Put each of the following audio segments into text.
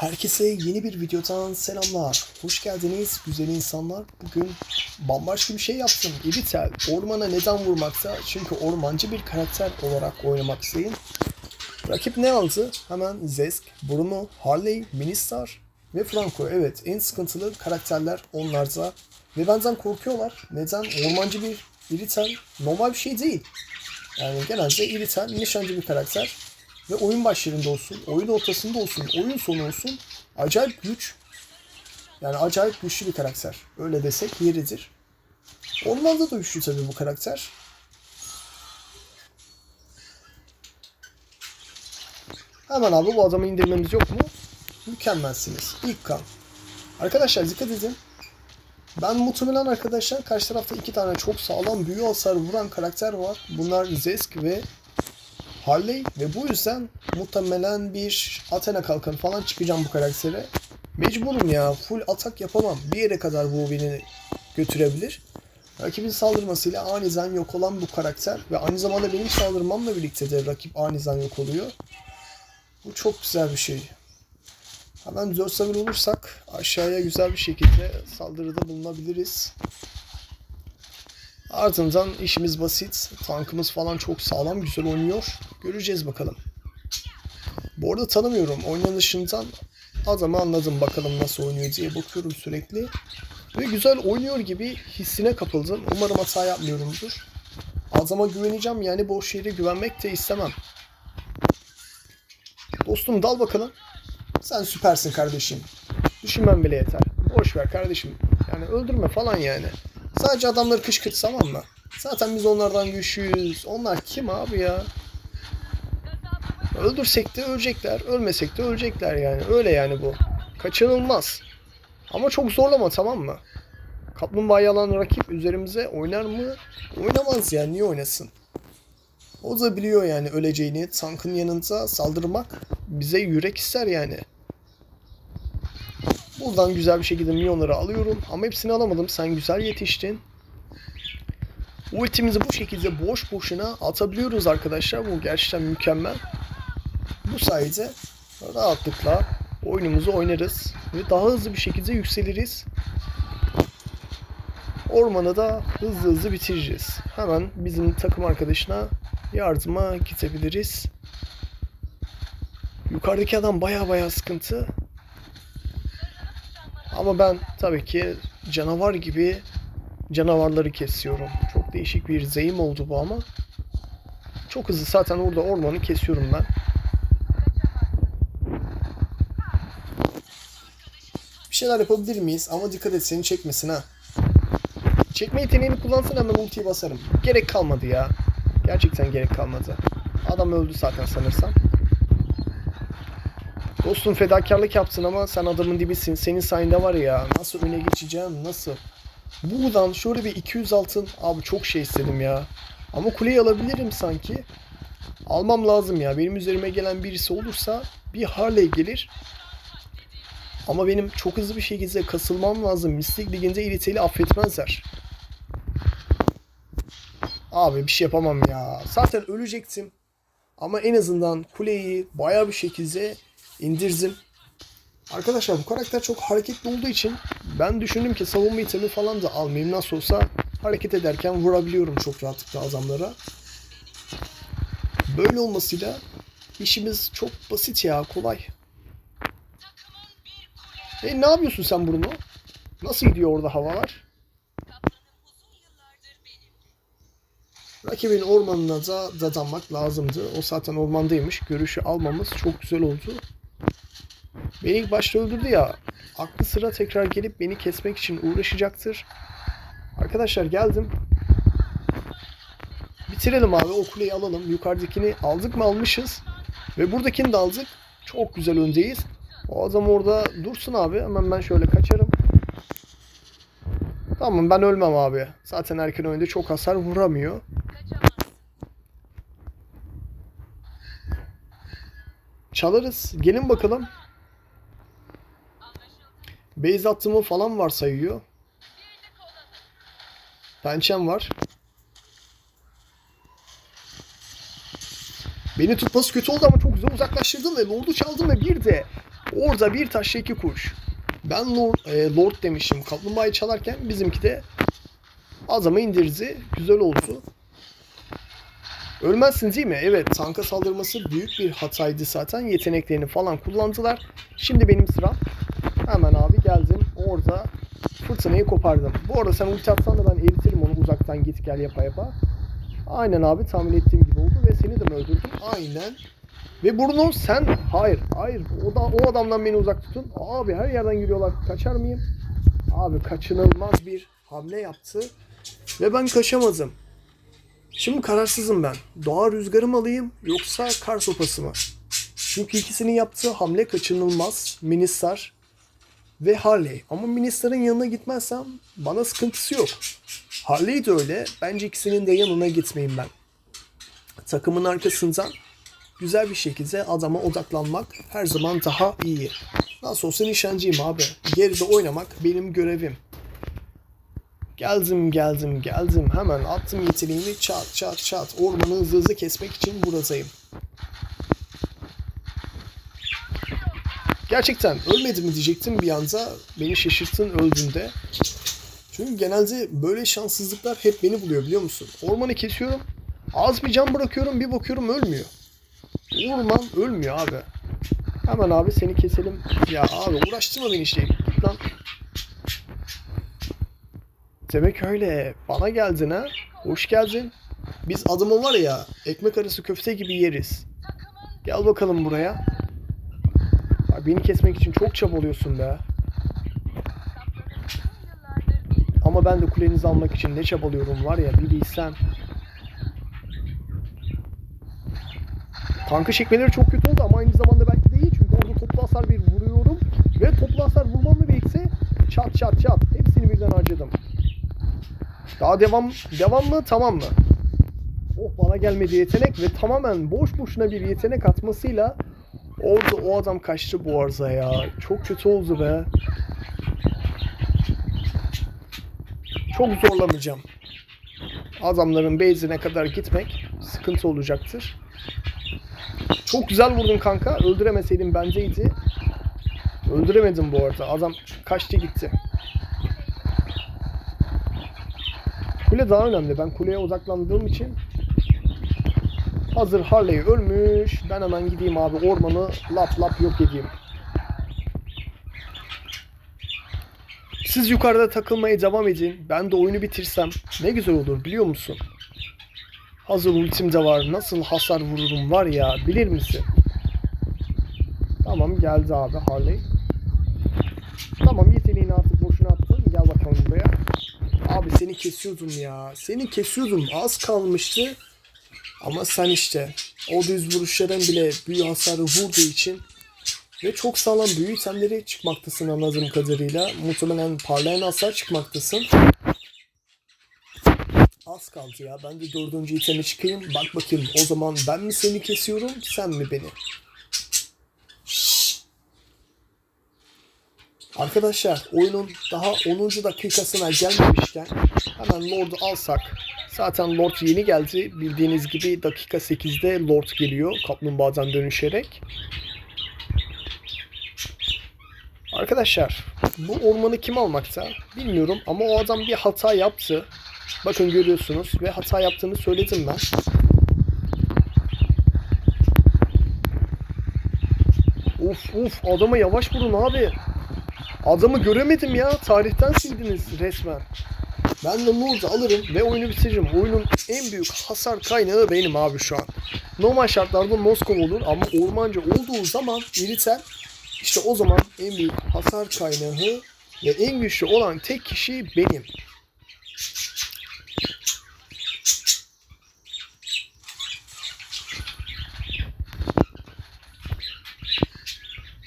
Herkese yeni bir videodan selamlar. Hoş geldiniz güzel insanlar. Bugün bambaşka bir şey yaptım. Iritel ormana neden vurmakta? Çünkü ormancı bir karakter olarak oynamaktayım. Rakip ne aldı? Hemen Zesk, Bruno, Harley, Ministar ve Franco. Evet en sıkıntılı karakterler onlarda. Ve benden korkuyorlar. Neden? Ormancı bir Iritel normal bir şey değil. Yani genelde Iritel nişancı bir karakter. Ve oyun başlarında olsun, oyun ortasında olsun, oyun sonu olsun acayip güç. Yani acayip güçlü bir karakter. Öyle desek yeridir. Ormanda da güçlü tabii bu karakter. Hemen abi bu adamı indirmemiz yok mu? Mükemmelsiniz. İlk kan. Arkadaşlar dikkat edin. Ben muhtemelen arkadaşlar karşı tarafta iki tane çok sağlam büyü hasarı vuran karakter var. Bunlar Zesk ve Harley ve bu yüzden muhtemelen bir Athena kalkanı falan çıkacağım bu karaktere. Mecburum ya. Full atak yapamam. Bir yere kadar bu beni götürebilir. Rakibin saldırmasıyla aniden yok olan bu karakter ve aynı zamanda benim saldırmamla birlikte de rakip aniden yok oluyor. Bu çok güzel bir şey. Hemen 4 sabır olursak aşağıya güzel bir şekilde saldırıda bulunabiliriz. Ardından işimiz basit. Tankımız falan çok sağlam, güzel oynuyor. Göreceğiz bakalım. Bu arada tanımıyorum. Oynanışından adamı anladım bakalım nasıl oynuyor diye bakıyorum sürekli. Ve güzel oynuyor gibi hissine kapıldım. Umarım hata yapmıyorumdur. Adama güveneceğim yani boş yere güvenmek de istemem. Dostum dal bakalım. Sen süpersin kardeşim. Düşünmem bile yeter. Boş ver kardeşim. Yani öldürme falan yani. Sadece adamları kışkırt tamam mı? Zaten biz onlardan güçlüyüz. Onlar kim abi ya? Öldürsek de ölecekler. Ölmesek de ölecekler yani. Öyle yani bu. Kaçınılmaz. Ama çok zorlama tamam mı? Kaplumbağayı alan rakip üzerimize oynar mı? Oynamaz yani. Niye oynasın? O da biliyor yani öleceğini. Tankın yanında saldırmak bize yürek ister yani. Buradan güzel bir şekilde milyonları alıyorum. Ama hepsini alamadım. Sen güzel yetiştin. Ultimizi bu şekilde boş boşuna atabiliyoruz arkadaşlar. Bu gerçekten mükemmel. Bu sayede rahatlıkla oyunumuzu oynarız. Ve daha hızlı bir şekilde yükseliriz. Ormanı da hızlı hızlı bitireceğiz. Hemen bizim takım arkadaşına yardıma gidebiliriz. Yukarıdaki adam baya baya sıkıntı. Ama ben tabii ki canavar gibi canavarları kesiyorum. Çok değişik bir zeyim oldu bu ama. Çok hızlı zaten orada ormanı kesiyorum ben. Bir şeyler yapabilir miyiz? Ama dikkat et seni çekmesin ha. Çekme yeteneğini kullansın hemen ultiyi basarım. Gerek kalmadı ya. Gerçekten gerek kalmadı. Adam öldü zaten sanırsam. Dostum fedakarlık yaptın ama sen adamın dibisin. Senin sayende var ya nasıl öne geçeceğim nasıl? Buradan şöyle bir 200 altın abi çok şey istedim ya. Ama kuleyi alabilirim sanki. Almam lazım ya. Benim üzerime gelen birisi olursa bir Harley gelir. Ama benim çok hızlı bir şekilde kasılmam lazım. Mistik Ligi'nde Iritel'i affetmezler. Abi bir şey yapamam ya. Zaten ölecektim. Ama en azından kuleyi bayağı bir şekilde indirdim. Arkadaşlar bu karakter çok hareketli olduğu için ben düşündüm ki savunma itemi falan da almayayım. Nasıl olsa hareket ederken vurabiliyorum çok rahatlıkla adamlara. Böyle olmasıyla işimiz çok basit ya kolay. E ne yapıyorsun sen Bruno? Nasıl gidiyor orada havalar? Rakibin ormanına da dadanmak lazımdı. O zaten ormandaymış. Görüşü almamız çok güzel oldu. Beni ilk başta öldürdü ya. Aklı sıra tekrar gelip beni kesmek için uğraşacaktır. Arkadaşlar geldim. Bitirelim abi. O kuleyi alalım. Yukarıdakini aldık mı almışız. Ve buradakini de aldık. Çok güzel öndeyiz. O adam orada dursun abi. Hemen ben şöyle kaçarım. Tamam ben ölmem abi. Zaten erken oyunda çok hasar vuramıyor. Çalarız. Gelin bakalım. Base attığımı falan var sayıyor. Pençem var. Beni tutması kötü oldu ama çok güzel uzaklaştırdım ve Lord'u çaldım ve bir de Orada bir taşla iki kuş. Ben Lord, e, Lord demişim. Kaplumbağayı çalarken bizimki de adamı indirdi. Güzel oldu. Ölmezsin değil mi? Evet tanka saldırması büyük bir hataydı zaten. Yeteneklerini falan kullandılar. Şimdi benim sıram. Hemen abi geldim. Orada fırtınayı kopardım. Bu arada sen ulti atsan da ben eritirim onu uzaktan git gel yapa yapa. Aynen abi tahmin ettiğim gibi oldu ve seni de mi öldürdüm? Aynen. Ve Bruno sen hayır hayır o da o adamdan beni uzak tutun. Abi her yerden giriyorlar. Kaçar mıyım? Abi kaçınılmaz bir hamle yaptı ve ben kaçamadım. Şimdi kararsızım ben. Doğa rüzgarı mı alayım yoksa kar sopası mı? Çünkü ikisinin yaptığı hamle kaçınılmaz. Ministar ve Harley. Ama Ministar'ın yanına gitmezsem bana sıkıntısı yok. Harley de öyle. Bence ikisinin de yanına gitmeyeyim ben. Takımın arkasından güzel bir şekilde adama odaklanmak her zaman daha iyi. Nasıl olsa nişancıyım abi. Geride oynamak benim görevim. Geldim geldim geldim hemen attım yeteneğimi çat çat çat ormanı hızlı hızlı kesmek için buradayım. Gerçekten ölmedi mi diyecektim bir anda beni şaşırttın öldüğünde. Çünkü genelde böyle şanssızlıklar hep beni buluyor biliyor musun? Ormanı kesiyorum az bir can bırakıyorum bir bakıyorum ölmüyor. Orman ölmüyor abi. Hemen abi seni keselim. Ya abi uğraştırma beni işte. Git lan. Demek öyle. Bana geldin ha. Hoş geldin. Biz adamı var ya ekmek arası köfte gibi yeriz. Gel bakalım buraya. Beni kesmek için çok çabalıyorsun be. Ama ben de kulenizi almak için ne çabalıyorum var ya bir bilsen. Tankı çekmeleri çok kötü oldu ama aynı zamanda belki de iyi çünkü orada toplu hasar bir vuruyorum ve toplu hasar vurmamla birlikte çat çat çat hepsini birden harcadım. Daha devam devam mı tamam mı? Oh bana gelmedi yetenek ve tamamen boş boşuna bir yetenek atmasıyla orada o adam kaçtı bu arıza ya. Çok kötü oldu be. Çok zorlamayacağım. Adamların base'ine kadar gitmek sıkıntı olacaktır. Çok güzel vurdun kanka. Öldüremeseydin bendeydi. Öldüremedim bu arada. Adam kaçtı gitti. Kule daha önemli. Ben kuleye odaklandığım için hazır Harley ölmüş. Ben hemen gideyim abi ormanı lap lap yok edeyim. Siz yukarıda takılmaya devam edin. Ben de oyunu bitirsem ne güzel olur biliyor musun? Hazır ultim de var. Nasıl hasar vururum var ya bilir misin? Tamam geldi abi Harley. Tamam yeteneğini artık boşuna attın. Gel bakalım buraya. Abi seni kesiyordum ya. Seni kesiyordum. Az kalmıştı. Ama sen işte o düz vuruşların bile büyü hasarı vurduğu için ve çok sağlam büyü itemleri çıkmaktasın anladığım kadarıyla. Muhtemelen parlayan hasar çıkmaktasın. Az kaldı ya. Ben de dördüncü iteme çıkayım. Bak bakayım o zaman ben mi seni kesiyorum sen mi beni? Arkadaşlar oyunun daha 10. dakikasına gelmemişken hemen Lord'u alsak. Zaten Lord yeni geldi. Bildiğiniz gibi dakika 8'de Lord geliyor kaplumbağadan dönüşerek. Arkadaşlar bu ormanı kim almakta bilmiyorum ama o adam bir hata yaptı. Bakın görüyorsunuz ve hata yaptığını söyledim ben. Uf uf adama yavaş vurun abi. Adamı göremedim ya. Tarihten sildiniz resmen. Ben de Lord'u alırım ve oyunu bitiririm. Oyunun en büyük hasar kaynağı benim abi şu an. Normal şartlarda Moskova olur ama ormancı olduğu zaman iritel işte o zaman en büyük hasar kaynağı ve en güçlü olan tek kişi benim.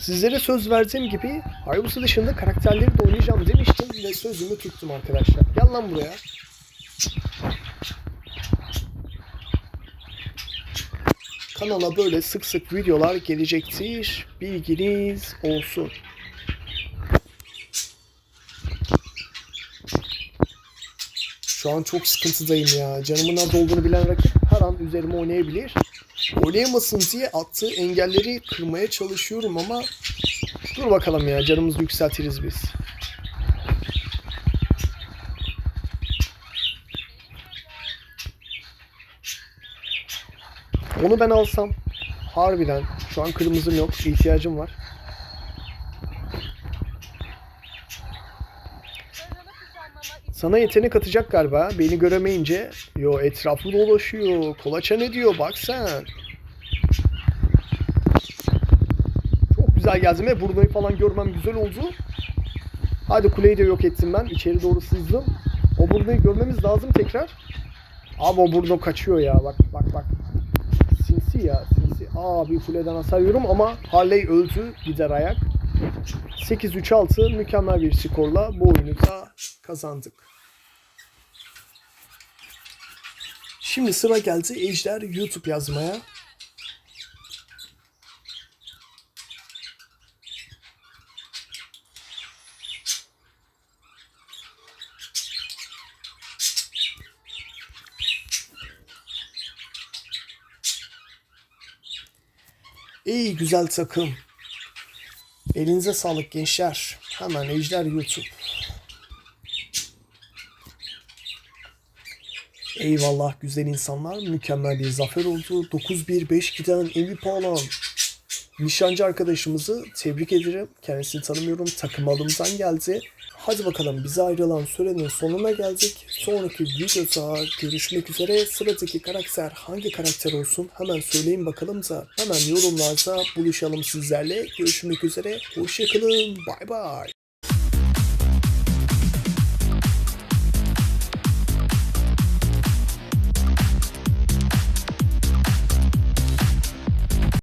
Sizlere söz verdiğim gibi Hayabusa dışında karakterleri de oynayacağım demiştim ve sözümü tuttum arkadaşlar. Gel lan buraya. Kanala böyle sık sık videolar gelecektir. Bilginiz olsun. Şu an çok sıkıntıdayım ya. Canımın nerede olduğunu bilen rakip her an üzerime oynayabilir. oynayamasın diye attığı engelleri kırmaya çalışıyorum ama dur bakalım ya canımızı yükseltiriz biz. Onu ben alsam harbiden şu an kırmızım yok ihtiyacım var. Sana yetenek atacak galiba. Beni göremeyince. Yo etrafı dolaşıyor. Kolaça ne diyor bak sen. Çok güzel geldim ve Bruno'yu falan görmem güzel oldu. Hadi kuleyi de yok ettim ben. İçeri doğru sızdım. O Bruno'yu görmemiz lazım tekrar. Abi o Bruno kaçıyor ya. Bak bak bak. Sinsi ya sinsi. Aa bir kuleden hasar yiyorum ama Harley öldü. Gider ayak. 8-3-6 mükemmel bir skorla bu oyunu da kazandık. Şimdi sıra geldi Ejder YouTube yazmaya. İyi güzel takım. Elinize sağlık gençler. Hemen Ejder YouTube. Eyvallah güzel insanlar. Mükemmel bir zafer oldu. 9-1-5 giden MVP olan nişancı arkadaşımızı tebrik ederim. Kendisini tanımıyorum. Takım alımdan geldi. Hadi bakalım bize ayrılan sürenin sonuna geldik. Sonraki videoda görüşmek üzere. Sıradaki karakter hangi karakter olsun hemen söyleyin bakalım da hemen yorumlarda buluşalım sizlerle. Görüşmek üzere. Hoşçakalın. Bay bay.